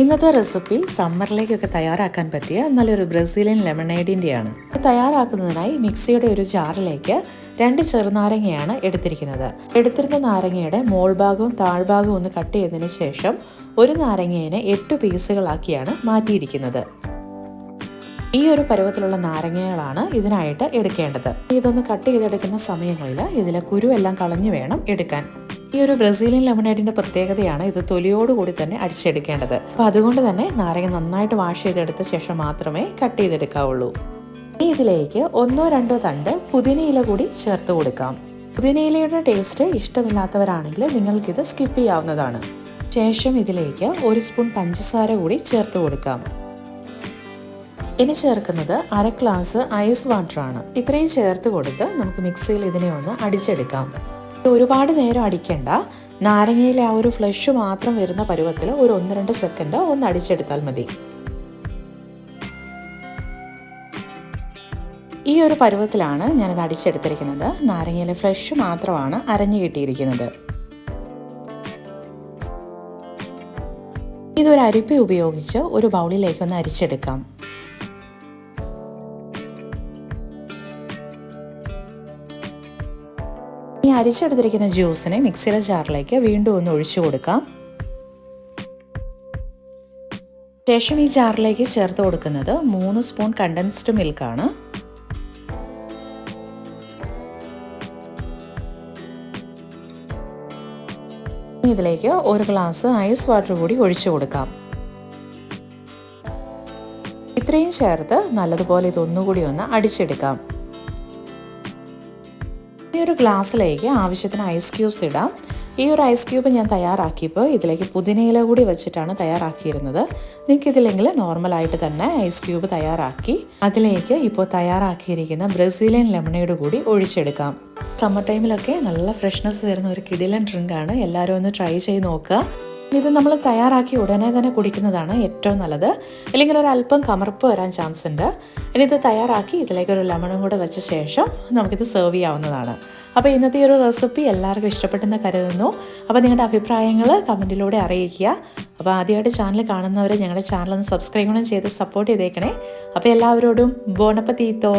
ഇന്നത്തെ റെസിപ്പി സമ്മറിലേക്കൊക്കെ തയ്യാറാക്കാൻ പറ്റിയ നല്ലൊരു ബ്രസീലിയൻ ലെമണേഡിന്റെയാണ്. തയ്യാറാക്കുന്നതിനായി മിക്സിയുടെ ഒരു ജാറിലേക്ക് രണ്ട് ചെറുനാരങ്ങയാണ് എടുത്തിരിക്കുന്നത്. എടുത്തിരുന്ന നാരങ്ങയുടെ മോൾ ഭാഗവും താഴ്ഭാഗവും ഒന്ന് കട്ട് ചെയ്തതിന് ശേഷം ഒരു നാരങ്ങേനെ എട്ട് പീസുകളാക്കിയാണ് മാറ്റിയിരിക്കുന്നത്. ഈ ഒരു പരുവത്തിലുള്ള നാരങ്ങകളാണ് ഇതിനായിട്ട് എടുക്കേണ്ടത്. ഇതൊന്ന് കട്ട് ചെയ്തെടുക്കുന്ന സമയങ്ങളിൽ ഇതിലെ കുരുവെല്ലാം കളഞ്ഞു വേണം എടുക്കാൻ. ഈ ഒരു ബ്രസീലിയൻ ലെമണേഡിന്റെ പ്രത്യേകതയാണ് ഇത് തൊലിയോടുകൂടി തന്നെ അടിച്ചെടുക്കേണ്ടത് അപ്പൊ അതുകൊണ്ട് തന്നെ നാരങ്ങ നന്നായിട്ട് വാഷ് ചെയ്തെടുത്ത ശേഷം മാത്രമേ കട്ട് ചെയ്തെടുക്കാവുള്ളൂ. ഇനി ഇതിലേക്ക് ഒന്നോ രണ്ടോ തണ്ട് പുതിനയില കൂടി ചേർത്ത് കൊടുക്കാം. പുതിനയിലയുടെ ടേസ്റ്റ് ഇഷ്ടമില്ലാത്തവരാണെങ്കിൽ നിങ്ങൾക്കിത് സ്കിപ്പ് ചെയ്യാവുന്നതാണ്. ശേഷം ഇതിലേക്ക് ഒരു സ്പൂൺ പഞ്ചസാര കൂടി ചേർത്ത് കൊടുക്കാം. ഇനി ചേർക്കുന്നത് അര ഗ്ലാസ് ഐസ് വാട്ടർ ആണ് ഇത്രയും ചേർത്ത് കൊടുത്ത് നമുക്ക് മിക്സിയിൽ ഇതിനെ ഒന്ന് അടിച്ചെടുക്കാം. ഒരുപാട് നേരം അടിക്കേണ്ട. നാരങ്ങയിലെ ആ ഒരു ഫ്ലഷ് മാത്രം വരുന്ന പരുവത്തിൽ ഒരു ഒന്ന് രണ്ട് സെക്കൻഡ് ഒന്ന് അടിച്ചെടുത്താൽ മതി. ഈ ഒരു പരുവത്തിലാണ് ഞാനത് അടിച്ചെടുത്തിരിക്കുന്നത്. നാരങ്ങയിലെ ഫ്ലഷ് മാത്രമാണ് അരഞ്ഞു കിട്ടിയിരിക്കുന്നത്. ഇതൊരു അരിപ്പ ഉപയോഗിച്ച് ഒരു ബൗളിലേക്ക് ഒന്ന് അരിച്ചെടുക്കാം. ഈ അരിച്ചെടുത്തിരിക്കുന്ന ജ്യൂസിനെ മിക്സിയുടെ ജാറിലേക്ക് വീണ്ടും ഒന്ന് ഒഴിച്ചു കൊടുക്കാം. ശേഷം ഈ ജാറിലേക്ക് ചേർത്ത് കൊടുക്കുന്നത് മൂന്ന് സ്പൂൺ കണ്ടൻസ്ഡ് മിൽക്കാണ് ഇതിലേക്ക് ഒരു ഗ്ലാസ് ഐസ് വാട്ടർ കൂടി ഒഴിച്ചു കൊടുക്കാം. ഇത്രയും ചേർത്ത് നല്ലതുപോലെ ഇതൊന്നുകൂടി ഒന്ന് അടിച്ചെടുക്കാം. ഈ ഒരു ഗ്ലാസ്സിലേക്ക് ആവശ്യത്തിന് ഐസ് ക്യൂബ്സ് ഇടാം. ഈ ഒരു ഐസ് ക്യൂബ് ഞാൻ തയ്യാറാക്കിയപ്പോൾ ഇതിലേക്ക് പുതിനയില കൂടി വെച്ചിട്ടാണ് തയ്യാറാക്കിയിരുന്നത്. നിങ്ങൾക്ക് ഇതില്ലെങ്കിൽ നോർമലായിട്ട് തന്നെ ഐസ് ക്യൂബ് തയ്യാറാക്കി അതിലേക്ക് ഇപ്പോൾ തയ്യാറാക്കിയിരിക്കുന്ന ബ്രസീലിയൻ ലെമണേഡ് കൂടി ഒഴിച്ചെടുക്കാം. സമ്മർ ടൈമിലൊക്കെ നല്ല ഫ്രഷ്നെസ് തരുന്ന ഒരു കിടിലൻ ഡ്രിങ്കാണ് എല്ലാവരും ഒന്ന് ട്രൈ ചെയ്ത് നോക്കുക. ഇത് നമ്മൾ തയ്യാറാക്കി ഉടനെ തന്നെ കുടിക്കുന്നതാണ് ഏറ്റവും നല്ലത്. അല്ലെങ്കിൽ ഒരു അല്പം കമർപ്പ് വരാൻ ചാൻസ് ഉണ്ട്. ഇനി ഇത് തയ്യാറാക്കി ഇതിലേക്ക് ഒരു ലെമണും കൂടെ വെച്ച ശേഷം നമുക്കിത് സെർവ് ചെയ്യാവുന്നതാണ്. അപ്പോൾ ഇന്നത്തെ ഒരു റെസിപ്പി എല്ലാവർക്കും ഇഷ്ടപ്പെട്ടെന്ന് കരുതുന്നു. അപ്പോൾ നിങ്ങളുടെ അഭിപ്രായങ്ങൾ കമന്റിലൂടെ അറിയിക്കുക. അപ്പോൾ ആദ്യമായിട്ട് ചാനൽ കാണുന്നവർ ഞങ്ങളുടെ ചാനൽ ഒന്ന് സബ്സ്ക്രൈബ് ചെയ്ത് സപ്പോർട്ട് ചെയ്തേക്കണേ. അപ്പോൾ എല്ലാവരോടും ബോണപ്പ തീത്തോ